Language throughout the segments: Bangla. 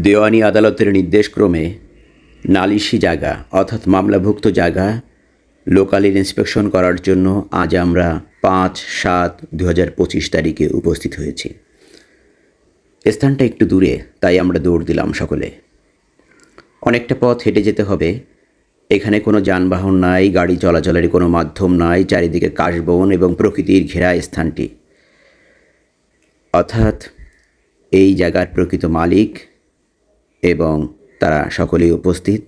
দেওয়ানি আদালতের নির্দেশক্রমে নালিশি জায়গা, অর্থাৎ মামলাভুক্ত জায়গা, লোকালের ইন্সপেকশন করার জন্য আজ আমরা পাঁচ সাত দু তারিখে উপস্থিত হয়েছি। স্থানটা একটু দূরে, তাই আমরা দৌড় দিলাম সকলে। অনেকটা পথ হেঁটে যেতে হবে। এখানে কোনো যানবাহন নাই, গাড়ি চলাচলের কোনো মাধ্যম নাই, চারিদিকে কাশবন এবং প্রকৃতির ঘেরা স্থানটি। অর্থাৎ এই জায়গার প্রকৃত মালিক এবং তারা সকলেই উপস্থিত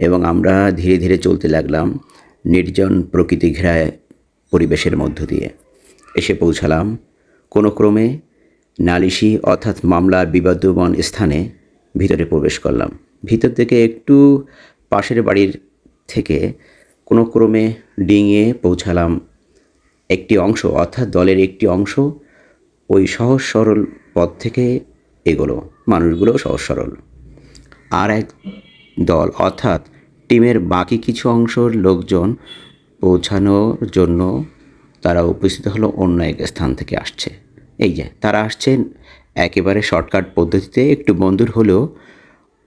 এবং আমরা ধীরে ধীরে চলতে লাগলাম নির্জন প্রকৃতি ঘেরায় পরিবেশের মধ্য দিয়ে। এসে পৌঁছালাম কোনো ক্রমে নালিশি অর্থাৎ মামলার বিবাদমান স্থানে ভিতরে প্রবেশ করলাম। ভিতর থেকে একটু পাশের বাড়ির থেকে কোনো ক্রমে ডিঙিয়ে পৌঁছালাম একটি অংশ, অর্থাৎ দলের একটি অংশ ওই সহজ সরল পথ থেকে এগোলো। মানুষগুলো সহজ সরল। আর এক দল, অর্থাৎ টিমের বাকি কিছু অংশের লোকজন পৌঁছানোর জন্য তারা উপস্থিত হলো, অন্য এক স্থান থেকে আসছে। এই যে, তারা আসছেন একেবারে শর্টকাট পদ্ধতিতে, একটু বন্ধুর হলেও,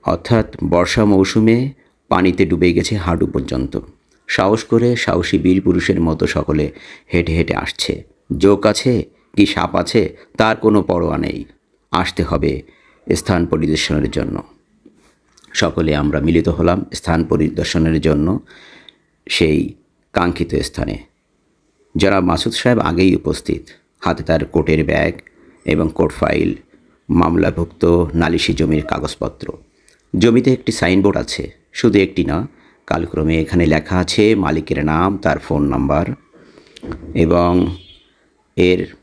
অর্থাৎ বর্ষা মৌসুমে পানিতে ডুবে গেছে হাঁটু পর্যন্ত। সাহস করে সাহসী বীর পুরুষের মতো সকলে হেঁটে হেঁটে আসছে। জোক আছে কি সাপ আছে, তার কোনো পরোয়া নেই। আসতে হবে স্থান পরিদর্শনের জন্য। সকলে আমরা মিলিত হলাম স্থান পরিদর্শনের জন্য সেই কাঙ্ক্ষিত স্থানে। যারা মাসুদ সাহেব আগেই উপস্থিত। হাতে তার কোর্টের ব্যাগ এবং কোর্ট ফাইল, মামলাভুক্ত নালিশি জমির কাগজপত্র। জমিতে একটি সাইনবোর্ড আছে। শুধু একটি না, কালক্রমে এখানে লেখা আছে মালিকের নাম, তার ফোন নাম্বার এবং এর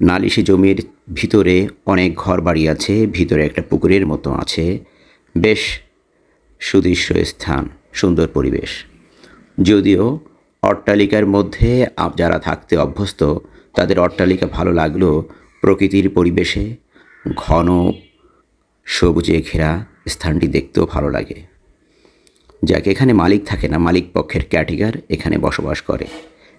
নালিশি জমির ভিতরে অনেক ঘর বাড়ি আছে, ভিতরে একটা পুকুরের মতো আছে। বেশ সুদৃশ্য স্থান, সুন্দর পরিবেশ। যদিও অট্টালিকার মধ্যে যারা থাকতে অভ্যস্ত, তাদের অট্টালিকা ভালো লাগল প্রকৃতির পরিবেশে। ঘন, সবুজে ঘেরা স্থানটি দেখতেও ভালো লাগে। যাকে, এখানে মালিক থাকে না, মালিক পক্ষের ক্যাটিগার এখানে বসবাস করে।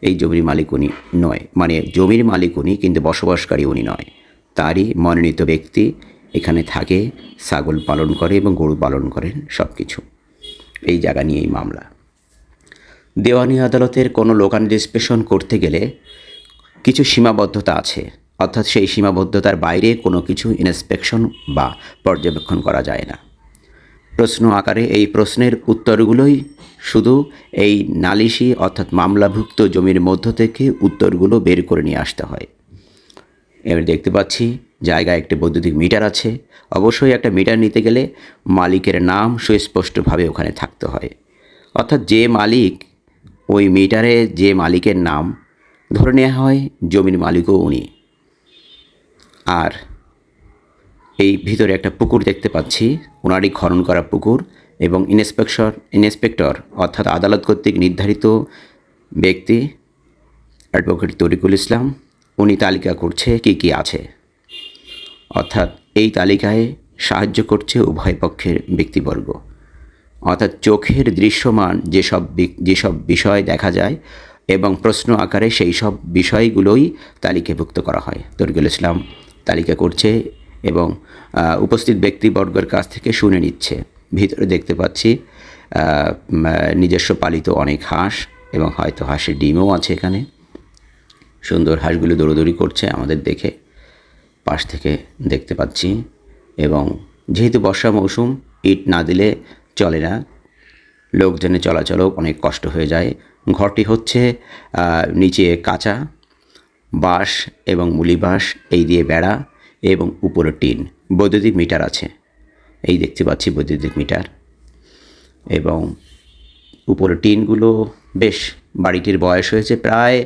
এই জমির মালিক উনি নয় মানে জমির মালিক উনি, কিন্তু বসবাসকারী উনি নয়। তারই মনোনীত ব্যক্তি এখানে থাকে, ছাগল পালন করে এবং গরু পালন করেন সব কিছু এই জায়গা নিয়েই মামলা। দেওয়ানি আদালতের কোনো লোকান রেজিস্ট্রেশন করতে গেলে কিছু সীমাবদ্ধতা আছে, অর্থাৎ সেই সীমাবদ্ধতার বাইরে কোনো কিছু ইন্সপেকশন বা পর্যবেক্ষণ করা যায় না। প্রশ্ন আকারে এই প্রশ্নের উত্তরগুলোই শুধু এই নালিশি অর্থাৎ মামলাভুক্ত জমির মধ্য থেকে উত্তরগুলো বের করে নিয়ে আসতে হয়। এবার দেখতে পাচ্ছি জায়গায় একটি বৈদ্যুতিক মিটার আছে। অবশ্যই একটা মিটার নিতে গেলে মালিকের নাম সুস্পষ্টভাবে ওখানে থাকতে হয়। অর্থাৎ যে মালিক ওই মিটারে যে মালিকের নাম ধরে নেওয়া হয়, জমির মালিকও উনি। আর এই ভিতরে একটা পুকুর দেখতে পাচ্ছি। ওনারই খনন করা পুকুর এবং ইন্সপেকশন ইন্সপেক্টর অর্থাৎ আদালত কর্তৃক নির্ধারিত ব্যক্তি, অ্যাডভোকেট তরিকুল ইসলাম, উনি তালিকা করছে কি কি আছে। অর্থাৎ এই তালিকায় সাহায্য করছে উভয় পক্ষের ব্যক্তিবর্গ। অর্থাৎ চোখের দৃশ্যমান যেসব যেসব বিষয় দেখা যায় এবং প্রশ্ন আকারে সেই সব বিষয়গুলোই তালিকাভুক্ত করা হয়। তরিকুল ইসলাম তালিকা করছে এবং উপস্থিত ব্যক্তিবর্গের কাছ থেকে শুনে নিচ্ছে। ভিতরে দেখতে পাচ্ছি নিজস্ব পালিত অনেক হাঁস এবং হয়তো হাঁসের ডিমও আছে এখানে। সুন্দর হাঁসগুলো দৌড়দৌড়ি করছে আমাদের দেখে। পাশ থেকে দেখতে পাচ্ছি এবং যেহেতু বর্ষা মৌসুম, ইট না দিলে চলে না। লোকজনের চলাচলও অনেক কষ্ট হয়ে যায়। ঘরটি হচ্ছে নিচে কাঁচা বাঁশ এবং মুলি বাঁশ, এই দিয়ে বেড়া এবং উপরে টিন। বৈদ্যুতিক মিটার আছে। এই দেখতে পাচ্ছি বৈদ্যুতিক মিটার। এবং উপরে টিনগুলো, বেশ বাড়িটির বয়স হয়েছে প্রায়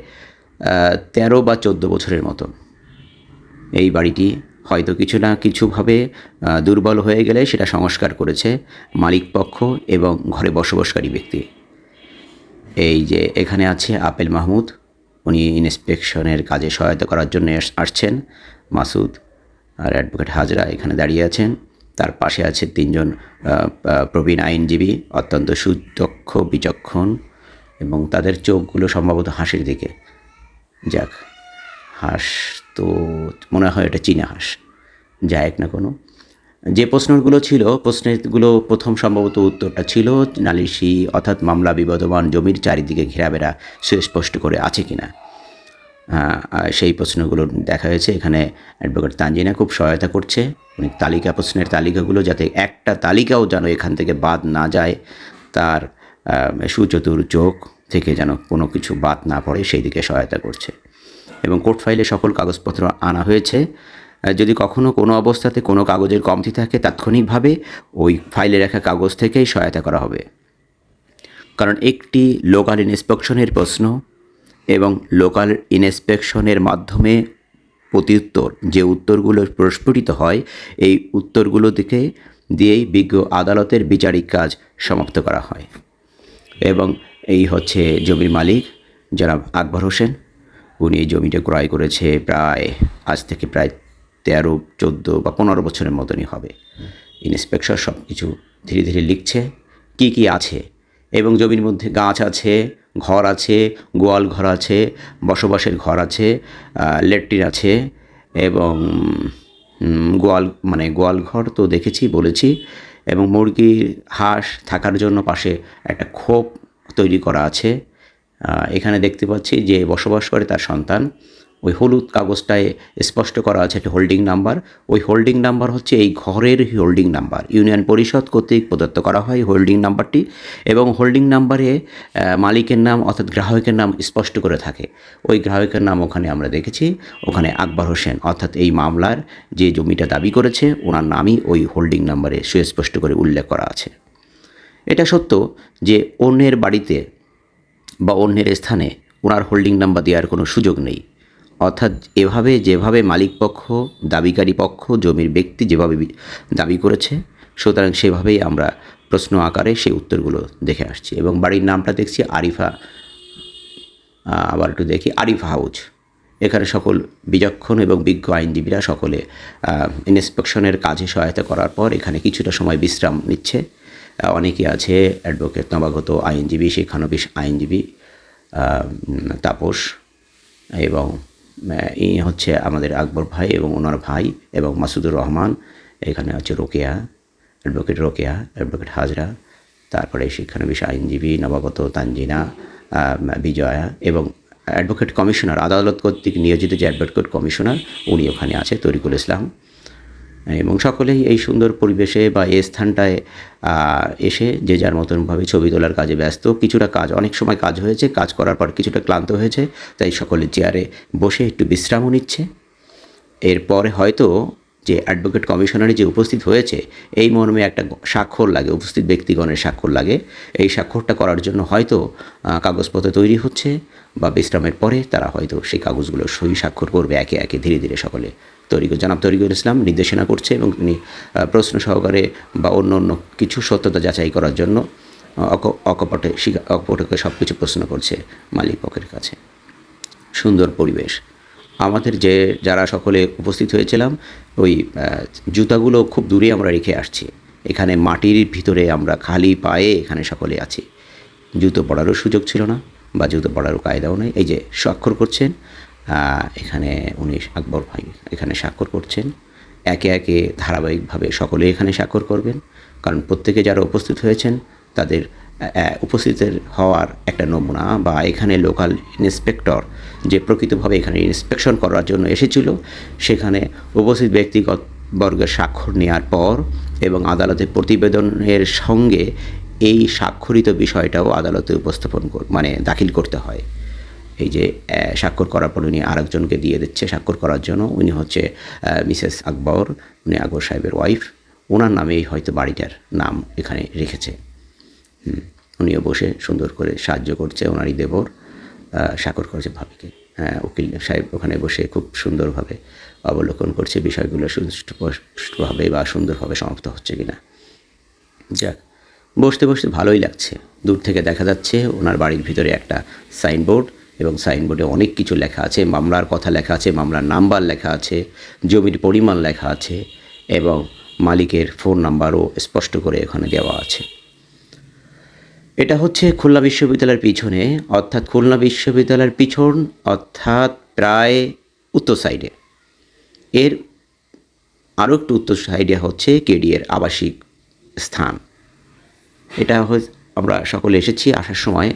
তেরো বা চোদ্দ বছরের মতো। এই বাড়িটি হয়তো কিছু না কিছুভাবে দুর্বল হয়ে গেলে সেটা সংস্কার করেছে মালিকপক্ষ এবং ঘরে বসবাসকারী ব্যক্তি। এই যে এখানে আছে আপেল মাহমুদ, উনি ইন্সপেকশনের কাজে সহায়তা করার জন্য আসছেন। মাসুদ আর অ্যাডভোকেট হাজরা এখানে দাঁড়িয়ে আছেন। তার পাশে আছে তিনজন প্রবীণ আইনজীবী, অত্যন্ত সুদক্ষ, বিচক্ষণ এবং তাদের চোখগুলো সম্ভবত হাসির দিকে। যাক, হাঁস তো মনে হয় এটা চীনা হাঁস যাই হোক না কোনো। যে প্রশ্নগুলো ছিল প্রশ্নগুলো প্রথম সম্ভবত উত্তরটা ছিল নালিশি অর্থাৎ মামলা বিবাদমান জমির চারিদিকে ঘেরাবেরা সুস্পষ্ট করে আছে আহ, আর সেই প্রশ্নগুলো দেখা হয়েছে এখানে অ্যাডভোকেট তানজিনা খুব সহায়তা করছে। উনি তালিকা প্রশ্নের তালিকাগুলো যাতে একটা তালিকাও যেন এখান থেকে বাদ না যায় তার সুচতুর চোখ থেকে যেন কোনো কিছু বাদ না পড়ে সেই দিকে সহায়তা করছে। এবং কোর্ট ফাইলে সকল কাগজপত্র আনা হয়েছে। যদি কখনো কোনো অবস্থাতে কোনো কাগজের কমতি থাকে, তাৎক্ষণিকভাবে ওই ফাইলে রাখা কাগজ থেকেই সহায়তা করা হবে। কারণ একটি লোকাল ইন্সপেকশনের প্রশ্ন এবং লোকাল ইন্সপেকশনের মাধ্যমে প্রত্যুত্তর যে উত্তরগুলো প্রস্ফুটিত হয়, এই উত্তরগুলো থেকে দিয়েই বিজ্ঞ আদালতের বিচারিক কাজ সমাপ্ত করা হয়। এবং এই হচ্ছে জমির মালিক, জনাব আকবর হোসেন। উনি এই জমিটা ক্রয় করেছে প্রায়, আজ থেকে প্রায় তেরো, চোদ্দ বা পনেরো বছরের মতনই হবে। ইন্সপেক্টর সব কিছু ধীরে ধীরে লিখছে। কি কি আছে? এবং জমির মধ্যে গাছ আছে, ঘর আছে, গোয়াল ঘর আছে, বসবাসের ঘর আছে লেট্রিন আছে এবং গোয়াল মানে গোয়াল ঘর তো দেখেছি, বলেছি এবং মুরগির হাঁস থাকার জন্য পাশে একটা খোপ তৈরি করা আছে। এখানে দেখতে পাচ্ছি যে বসবাস করে তার সন্তান। ওই হলুদ কাগজটায় স্পষ্ট করা আছে একটা হোল্ডিং নাম্বার। ওই হোল্ডিং নাম্বার হচ্ছে এই ঘরের হোল্ডিং নাম্বার। ইউনিয়ন পরিষদ কর্তৃক প্রদত্ত করা হয় হোল্ডিং নাম্বারটি এবং হোল্ডিং নাম্বারে মালিকের নাম অর্থাৎ গ্রাহকের নাম স্পষ্ট করে থাকে। ওই গ্রাহকের নাম ওখানে আমরা দেখেছি। ওখানে আকবর হোসেন অর্থাৎ এই মামলার যে জমিটা দাবি করেছে, ওনার নামই ওই হোল্ডিং নাম্বারে সুস্পষ্ট করে উল্লেখ করা আছে। এটা সত্য যে অন্যের বাড়িতে বা অন্যের স্থানে ওনার হোল্ডিং নাম্বার দেওয়ার কোনো সুযোগ নেই। অর্থাৎ এভাবে, যেভাবে মালিক পক্ষ, দাবিকারী পক্ষ, জমির ব্যক্তি যেভাবে দাবি করেছে, সুতরাং সেভাবেই আমরা প্রশ্ন আকারে সেই উত্তরগুলো দেখে আসছি। এবং বাড়ির নামটা দেখছি আরিফা আবার একটু দেখি, আরিফা হাউজ। এখানে সকল বিচক্ষণ এবং বিজ্ঞ আইনজীবীরা সকলে ইন্সপেকশনের কাজে সহায়তা করার পর এখানে কিছুটা সময় বিশ্রাম নিচ্ছে। অনেকে আছে অ্যাডভোকেট নবাগত আইনজীবী, শিক্ষানবিশ আইনজীবী তাপস, এবং ইনি হচ্ছে আমাদের আকবর ভাই এবং ওনার ভাই এবং মাসুদুর রহমান, এখানে আছে রোকেয়া অ্যাডভোকেট রোকেয়া অ্যাডভোকেট হাজরা, তারপরে শিক্ষানবিশ আইনজীবী, নবাগত তানজিনা বিজয়া এবং অ্যাডভোকেট কমিশনার আদালত কর্তৃক নিয়োজিত যে অ্যাডভোকেট কমিশনার উনি ওখানে আছে, তরিকুল ইসলাম। এবং সকলেই এই সুন্দর পরিবেশে বা এই স্থানটায় এসে যে যার মতনভাবে ছবি তোলার কাজে ব্যস্ত। কিছুটা কাজ, অনেক সময় কাজ হয়েছে, কাজ করার পর কিছুটা ক্লান্ত হয়েছে, তাই সকলে চেয়ারে বসে একটু বিশ্রামও নিচ্ছে। এরপরে হয়তো যে অ্যাডভোকেট কমিশনারে যে উপস্থিত হয়েছে, এই মর্মে একটা স্বাক্ষর লাগে, উপস্থিত ব্যক্তিগণের স্বাক্ষর লাগে। এই স্বাক্ষরটা করার জন্য হয়তো কাগজপত্র তৈরি হচ্ছে বা বিশ্রামের পরে তারা হয়তো সেই কাগজগুলো সই স্বাক্ষর করবে একে একে ধীরে ধীরে সকলে। তরিকুল, জনাব তরিকুল ইসলাম নির্দেশনা করছে এবং তিনি প্রশ্ন সহকারে বা অন্য অন্য কিছু সত্যতা যাচাই করার জন্য অক- অকপটে অকপটকে সব কিছু প্রশ্ন করছে মালিক পক্ষের কাছে। সুন্দর পরিবেশ। আমাদের যে, যারা সকলে উপস্থিত হয়েছিলাম, ওই জুতাগুলো খুব দূরে আমরা রেখে আসছি। এখানে মাটির ভিতরে আমরা খালি পায়ে এখানে সকলে আছি। জুতো পড়ারও সুযোগ ছিল না বা জুতো পড়ারও কায়দাও নেই। এই যে স্বাক্ষর করছেন এখানে উনি আকবর ভাই এখানে স্বাক্ষর করছেন। একে একে ধারাবাহিকভাবে সকলে এখানে স্বাক্ষর করবেন। কারণ প্রত্যেকে যারা উপস্থিত হয়েছেন, তাদের উপস্থিতের হওয়ার একটা নমুনা বা এখানে লোকাল ইন্সপেক্টর যে প্রকৃতভাবে এখানে ইন্সপেকশন করার জন্য এসেছিল, সেখানে উপস্থিত ব্যক্তিগত বর্গের স্বাক্ষর নেওয়ার পর এবং আদালতের প্রতিবেদনের সঙ্গে এই স্বাক্ষরিত বিষয়টাও আদালতে উপস্থাপন মানে দাখিল করতে হয়। এই যে স্বাক্ষর করার পর উনি আরেকজনকে দিয়ে দিচ্ছে স্বাক্ষর করার জন্য। উনি হচ্ছে মিসেস আকবর, উনি আকবর সাহেবের ওয়াইফ ওনার নামেই হয়তো বাড়িটার নাম এখানে রেখেছে। উনিও বসে সুন্দর করে সাহায্য করছে ওনারই দেবর স্বাক্ষর করেছে ভাবিকে। হ্যাঁ উকিল সাহেব ওখানে বসে খুব সুন্দরভাবে অবলোকন করছে, বিষয়গুলো সুষ্ঠুভাবে বা সুন্দরভাবে সমাপ্ত হচ্ছে কিনা। যাক, বসতে বসতে ভালোই লাগছে। দূর থেকে দেখা যাচ্ছে ওনার বাড়ির ভিতরে একটা সাইনবোর্ড এবং সাইনবোর্ডে অনেক কিছু লেখা আছে, মামলার কথা লেখা আছে, মামলার নাম্বার লেখা আছে, জমির পরিমাণ লেখা আছে এবং মালিকের ফোন নাম্বারও স্পষ্ট করে এখানে দেওয়া আছে। এটা হচ্ছে খুলনা বিশ্ববিদ্যালয়ের পিছনে, অর্থাৎ খুলনা বিশ্ববিদ্যালয়ের পিছন, অর্থাৎ প্রায় উত্তর সাইডে। এর আরও একটু উত্তর সাইডে হচ্ছে কেডিএর আবাসিক স্থান। এটা আমরা সকলে এসেছি আসার সময়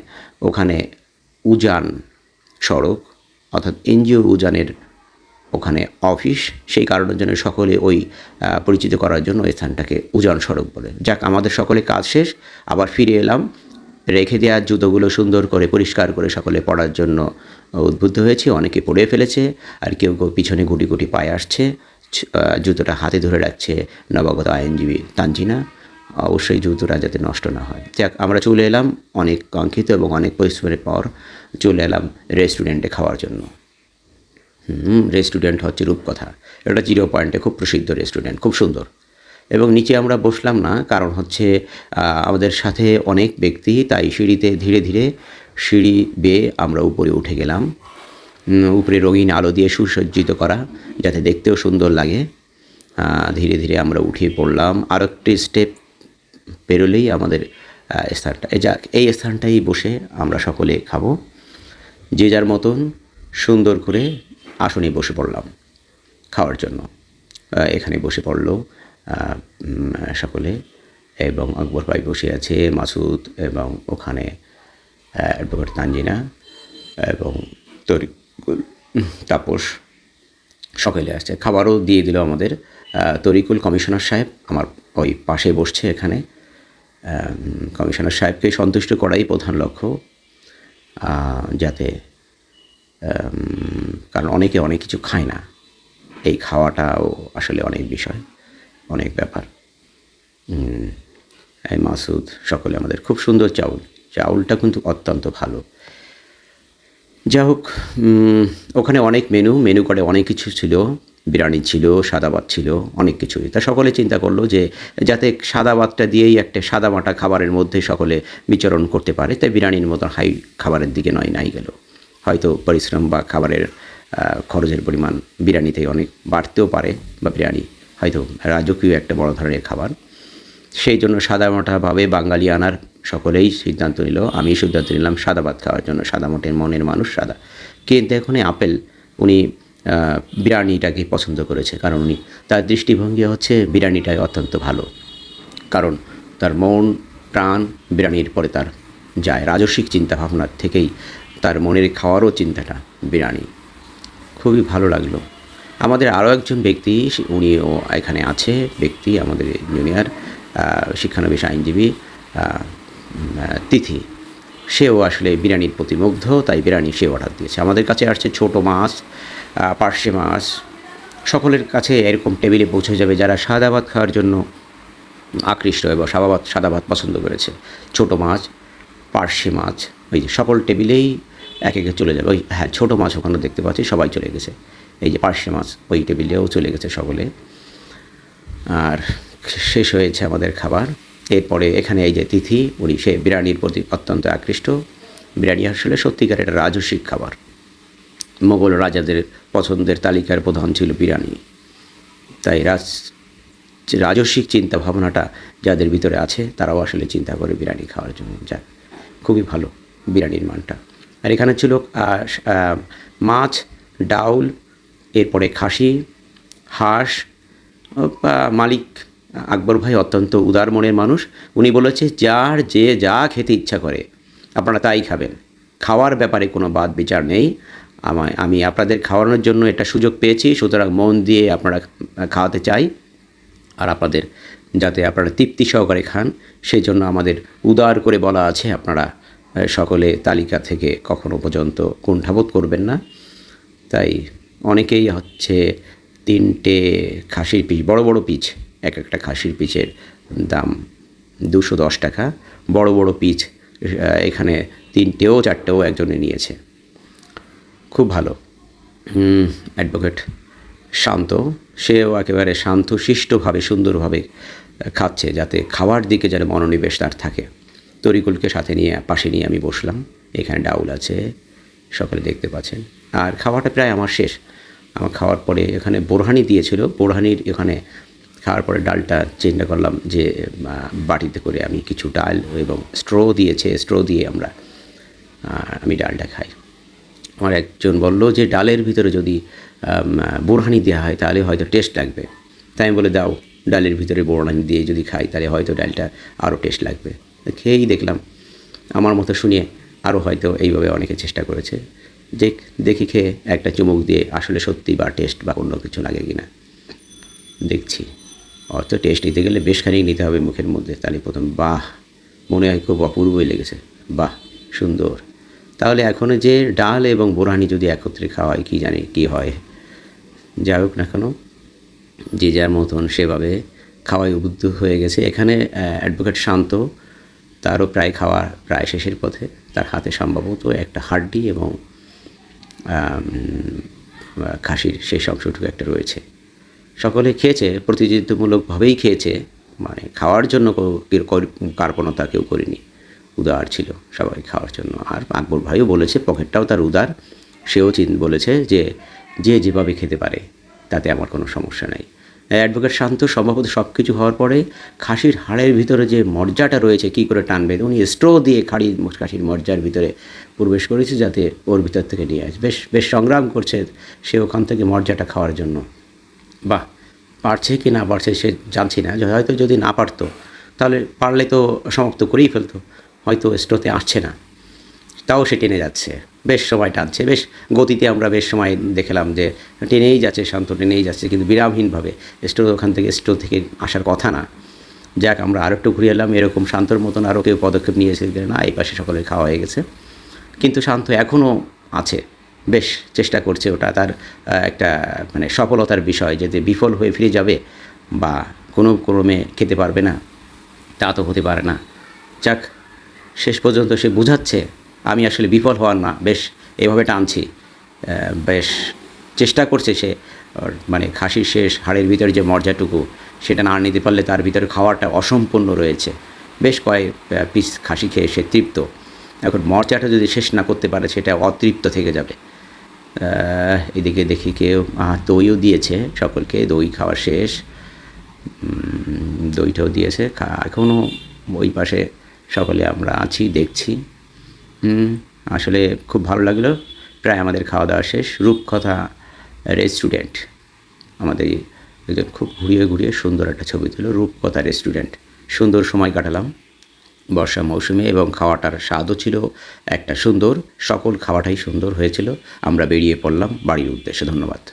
ওখানে উজান সড়ক, অর্থাৎ এনজিও উজানের ওখানে অফিস, সেই কারণের জন্য সকলে ওই পরিচিত করার জন্য ওই স্থানটাকে উজান সড়ক বলে। যাক, আমাদের সকলে কাজ শেষ, আবার ফিরে এলাম। রেখে দেওয়ার জুতোগুলো সুন্দর করে, পরিষ্কার করে সকলে পড়ার জন্য উদ্বুদ্ধ হয়েছে। অনেকে পড়ে ফেলেছে, আর কেউ কেউ পিছনে গুটি গুটি পায়ে আসছে। জুতোটা হাতে ধরে রাখছে নবাগত আইনজীবী তানজিনা। অবশ্যই জুতোটা যাতে নষ্ট না হয়। যাক, আমরা চলে এলাম অনেক কাঙ্ক্ষিত এবং অনেক পরিশ্রমের পর চলে এলাম রেস্টুরেন্টে খাওয়ার জন্য। হুম, রেস্টুরেন্ট হচ্ছে রূপকথা। এটা জিরো পয়েন্টে খুব প্রসিদ্ধ রেস্টুরেন্ট, খুব সুন্দর। এবং নিচে আমরা বসলাম না, কারণ হচ্ছে আমাদের সাথে অনেক ব্যক্তি, তাই সিঁড়িতে ধীরে ধীরে সিঁড়ি বেয়ে আমরা উপরে উঠে গেলাম। উপরে রঙিন আলো দিয়ে সুসজ্জিত করা, যাতে দেখতেও সুন্দর লাগে। ধীরে ধীরে আমরা উঠিয়ে পড়লাম। আর একটি স্টেপ পেরোলেই আমাদের স্থানটা। যাক এই স্থানটাই বসে আমরা সকলে খাব। যে যার মতন সুন্দর করে আসনে বসে পড়লাম খাওয়ার জন্য। এখানে বসে পড়ল সকলে এবং আকবর ভাই বসে আছে, মাসুদ এবং ওখানে অ্যাডভোকেট তানজিনা এবং তরিকুল তাপস সকলে আসছে। খাবারও দিয়ে দিল আমাদের। তরিকুল কমিশনার সাহেব আমার ওই পাশে বসছে এখানে। কমিশনার সাহেবকে সন্তুষ্ট করাই প্রধান লক্ষ্য যাতে কারণ অনেকে অনেক কিছু খায় না। এই খাওয়াটাও আসলে অনেক বিষয়, অনেক ব্যাপার। এই মাসুদ, সকলে আমাদের খুব সুন্দর চাউল। চাউলটা কিন্তু অত্যন্ত ভালো। যা হোক ওখানে অনেক মেনু মেনু করে অনেক কিছু ছিল। বিরিয়ানি ছিল সাদা ভাত ছিল, অনেক কিছুই। তা সকলে চিন্তা করল যে যাতে সাদা ভাতটা দিয়েই একটা সাদা মাটা খাবারের মধ্যে সকলে বিচরণ করতে পারে, তাই বিরিয়ানির মতন হাই খাবারের দিকে নয়, নাই গেল। হয়তো পরিশ্রম বা খাবারের খরচের পরিমাণ বিরিয়ানিতে অনেক বাড়তেও পারে, বা বিরিয়ানি হয়তো রাজকীয় একটা বড় ধরনের খাবার। সেই জন্য সাদামাটাভাবে বাঙালি আনার সকলেই সিদ্ধান্ত নিল, আমি সিদ্ধান্ত নিলাম সাদা ভাত খাওয়ার জন্য। সাদা মোটের মনের মানুষ সাদা। কিন্তু এখন আপেল, উনি বিরিয়ানিটাকে পছন্দ করেছে। কারণ উনি, তার দৃষ্টিভঙ্গি হচ্ছে বিরিয়ানিটাই অত্যন্ত ভালো। কারণ তার মন, প্রাণ বিরিয়ানির পরে তার যায়। রাজস্বিক চিন্তা ভাবনার থেকেই তার মনের খাওয়ারও চিন্তাটা বিরিয়ানি। খুবই ভালো লাগল। আমাদের আরও একজন ব্যক্তি উনিও এখানে আছে, ব্যক্তি আমাদের জুনিয়র শিক্ষানবিশ আইনজীবী তিথি। সেও আসলে বিরিয়ানির প্রতি মুগ্ধ, তাই বিরিয়ানি সে অর্ডার দিয়েছে। আমাদের কাছে আসছে ছোট মাছ পার্শে মাছ। সকলের কাছে এরকম টেবিলে পৌঁছে যাবে যারা সাদা ভাত খাওয়ার জন্য আকৃষ্ট এবং সাদা ভাত সাদা ভাত পছন্দ করেছে। ছোট মাছ, পার্শে মাছ, ওই যে সকল টেবিলেই এক একে চলে যাবে। ওই হ্যাঁ ছোটো মাছ ওখানে দেখতে পাচ্ছি, সবাই চলে গেছে। এই যে পার্শে মাছ, ওই টেবিলেও চলে গেছে সকলে। আর শেষ হয়েছে আমাদের খাবার। এরপরে এখানে এই যে তিথি, উনি, সে বিরিয়ানির প্রতি অত্যন্ত আকৃষ্ট। বিরিয়ানি আসলে সত্যিকার এটা রাজস্বিক খাবার। মোগল রাজাদের পছন্দের তালিকার প্রধান ছিল বিরিয়ানি তাই রাজ, রাজস্বিক চিন্তা ভাবনাটা যাদের ভিতরে আছে, তারাও আসলে চিন্তা করে বিরিয়ানি খাওয়ার জন্য যাক। খুবই ভালো বিরিয়ানির মানটা। আর এখানে ছিল মাছ, ডাউল, এরপরে খাসি, হাঁস মালিক আকবর ভাই অত্যন্ত উদার মনের মানুষ। উনি বলেছে, যার যে যা খেতে ইচ্ছা করে, আপনারা তাই খাবেন। খাওয়ার ব্যাপারে কোনো বাদ বিচার নেই। আমায়, আমি আপনাদের খাওয়ানোর জন্য এটা সুযোগ পেয়েছি, সুতরাং মন দিয়ে আপনারা খাওয়াতে চাই। আর আপনাদের, যাতে আপনারা তৃপ্তি সহকারে খান সেই জন্য আমাদের উদার করে বলা আছে, আপনারা সকলে তালিকা থেকে কখনো পর্যন্ত কুণ্ঠাবোধ করবেন না। তাই অনেকেই হচ্ছে তিনটে খাসির পিস, বড় বড় পিচ, এক একটা খাসির পিচের দাম দুশো দশ টাকা, বড় বড় পিচ এখানে তিনটেও চারটেও একজনে নিয়েছে। খুব ভালো। অ্যাডভোকেট শান্ত। সেও একেবারে শান্ত, শিষ্টভাবে, সুন্দরভাবে খাচ্ছে যাতে খাওয়ার দিকে যেন মনোনিবেশ তার থাকে। তরিকুলকে সাথে নিয়ে, পাশে নিয়ে আমি বসলাম। এখানে ডাউল আছে। সকলে দেখতে পাচ্ছেন। আর খাওয়াটা প্রায় আমার শেষ। আমার খাওয়ার পরে এখানে বোরহানি দিয়েছিল। বোরহানির এখানে খাওয়ার পরে ডালটা চিন্তা করলাম যে বাটিতে করে আমি কিছু ডাল এবং স্ট্র দিয়েছে। স্ট্র দিয়ে আমরা আমি ডালটা খাই। আমার একজন বলল যে ডালের ভিতরে যদি বোরহানি দেওয়া হয় তাহলে হয়তো টেস্ট লাগবে। তাই আমি বলে দাও, ডালের ভিতরে বোরহানি দিয়ে যদি খাই তাহলে হয়তো ডালটা আরও টেস্ট লাগবে। খেয়েই দেখলাম। আমার মতো শুনিয়ে আরও হয়তো এইভাবে অনেকে চেষ্টা করেছে। যে দেখি খেয়ে একটা চুমুক দিয়ে আসলে সত্যি বা টেস্ট বা অন্য কিছু লাগে কি না দেখছি। অত টেস্ট নিতে গেলে বেশ খানিক নিতে হবে মুখের মধ্যে। তাহলে প্রথম, বাহ! মনে হয় খুব অপূর্বই লেগেছে। বাহ! সুন্দর। তাহলে এখনও যে ডাল এবং বোরানি যদি একত্রে খাওয়ায়, কী জানি কি হয়। যাই হোক না কেন, যে যার মতন সেভাবে খাওয়ায় উদ্বুদ্ধ হয়ে গেছে। এখানে অ্যাডভোকেট শান্ত, তারও প্রায় খাওয়া প্রায় শেষের পথে, তার হাতে সম্ভবত একটা হাড্ডি এবং খাসির শেষ অংশটুকু একটা রয়েছে। সকলে খেয়েছে, প্রতিযোগিতামূলকভাবেই খেয়েছে মানে খাওয়ার জন্য কার্পণতা কেউ করেনি। উদার ছিল সবাই খাওয়ার জন্য। আর আকবর ভাইও বলেছে, পকেটটাও তার উদার। সেও চিন বলেছে যে যে যেভাবে খেতে পারে, তাতে আমার কোনো সমস্যা নেই। অ্যাডভোকেট শান্ত সম্ভবত সব কিছু হওয়ার পরে খাসির হাড়ের ভিতরে যে মর্যাটা রয়েছে, কী করে টানবে উনি স্ট্রো দিয়ে খাড়ি, খাসির মর্যার ভিতরে প্রবেশ করেছে যাতে ওর ভিতর থেকে নিয়ে আসে। বেশ বেশ সংগ্রাম করছে সে ওখান থেকে মর্যাটা খাওয়ার জন্য। বাহ, পারছে কি না পারছে সে জানছি না। হয়তো যদি না পারতো, তাহলে পারলে তো সমাপ্ত করেই ফেলতো। হয়তো স্টোতে আসছে না। তাও সে টেনে যাচ্ছে। বেশ সময় টানছে। বেশ গতিতে আমরা বেশ সময় দেখলাম যে টেনেই যাচ্ছে, শান্ত টেনেই যাচ্ছে, কিন্তু বিরামহীনভাবে স্টো ওখান থেকে স্টো থেকে আসার কথা না। যাক, আমরা আরও একটু ঘুরে এলাম, এরকম শান্তর মতন আরও কেউ পদক্ষেপ নিয়েছে না, এই পাশে সকলের খাওয়া হয়ে গেছে। কিন্তু শান্ত এখনও আছে। বেশ চেষ্টা করছে ওটা, তার একটা মানে সফলতার বিষয় যদি বিফল হয়ে ফিরে যাবে বা কোনো ক্রমে খেতে পারবে না, তা তো হতে পারে না। যাক শেষ পর্যন্ত সে বোঝাচ্ছে, আমি আসলে বিফল হওয়ার না, বেশ এভাবে টানছি। বেশ চেষ্টা করছে সে মানে খাসির শেষ হাড়ের ভিতরে যে মর্যাটুকু, সেটা না নিতে পারলে তার ভিতরে খাওয়াটা অসম্পূর্ণ রয়েছে। বেশ কয়েক পিস খাসি খেয়ে সে তৃপ্ত। এখন মর্চাটা যদি শেষ না করতে পারে, সেটা অতৃপ্ত থেকে যাবে। এদিকে দেখি কেউ দইও দিয়েছে সকলকে, দই খাওয়া শেষ। দইটাও দিয়েছে এখনও ওই পাশে সকলে আমরা আছি, দেখছি। আসলে খুব ভালো লাগল। প্রায় আমাদের খাওয়া দাওয়া শেষ। রূপকথা রেস্টুরেন্ট। আমাদের একজন খুব ঘুরিয়ে ঘুরিয়ে সুন্দর একটা ছবি তুলো রূপকথা রেস্টুরেন্ট। সুন্দর সময় কাটালাম। বর্ষা মৌসুমে এবং খাওয়াটার স্বাদও ছিল একটা সুন্দর। সকল খাওয়াটাই সুন্দর হয়েছিল। আমরা বেরিয়ে পড়লাম। বাড়ির উদ্দেশ্যে ধন্যবাদ।